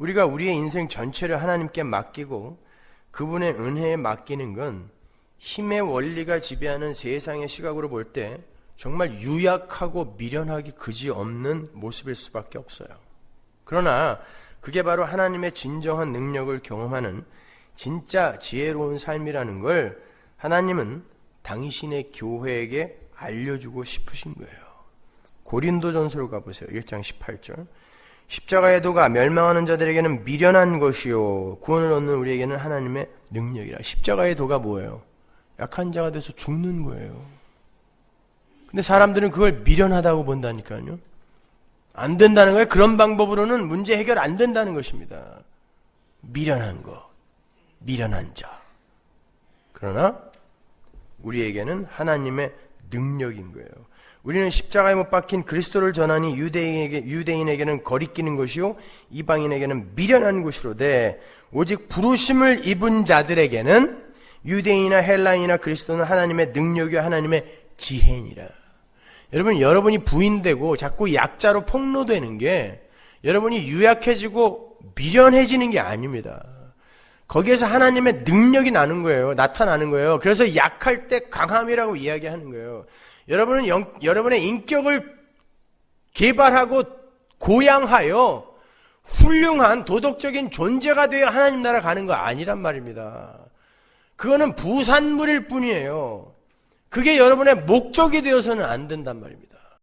우리가 우리의 인생 전체를 하나님께 맡기고 그분의 은혜에 맡기는 건 힘의 원리가 지배하는 세상의 시각으로 볼 때 정말 유약하고 미련하기 그지 없는 모습일 수밖에 없어요. 그러나 그게 바로 하나님의 진정한 능력을 경험하는 진짜 지혜로운 삶이라는 걸 하나님은 당신의 교회에게 알려주고 싶으신 거예요. 고린도전서로 가보세요. 1장 18절. 십자가의 도가 멸망하는 자들에게는 미련한 것이요 구원을 얻는 우리에게는 하나님의 능력이라. 십자가의 도가 뭐예요? 약한 자가 돼서 죽는 거예요. 근데 사람들은 그걸 미련하다고 본다니까요. 안 된다는 거예요. 그런 방법으로는 문제 해결 안 된다는 것입니다. 미련한 것, 미련한 자. 그러나 우리에게는 하나님의 능력인 거예요. 우리는 십자가에 못 박힌 그리스도를 전하니 유대인에게, 유대인에게는 거리끼는 것이요 이방인에게는 미련한 것이로되 오직 부르심을 입은 자들에게는 유대인이나 헬라인이나 그리스도는 하나님의 능력이요 하나님의 지혜니라. 여러분 여러분이 부인되고 자꾸 약자로 폭로되는 게 여러분이 유약해지고 미련해지는 게 아닙니다. 거기에서 하나님의 능력이 나는 거예요. 나타나는 거예요. 그래서 약할 때 강함이라고 이야기하는 거예요. 여러분은 영, 여러분의 인격을 개발하고 고양하여 훌륭한 도덕적인 존재가 되어 하나님 나라 가는 거 아니란 말입니다. 그거는 부산물일 뿐이에요. 그게 여러분의 목적이 되어서는 안 된단 말입니다.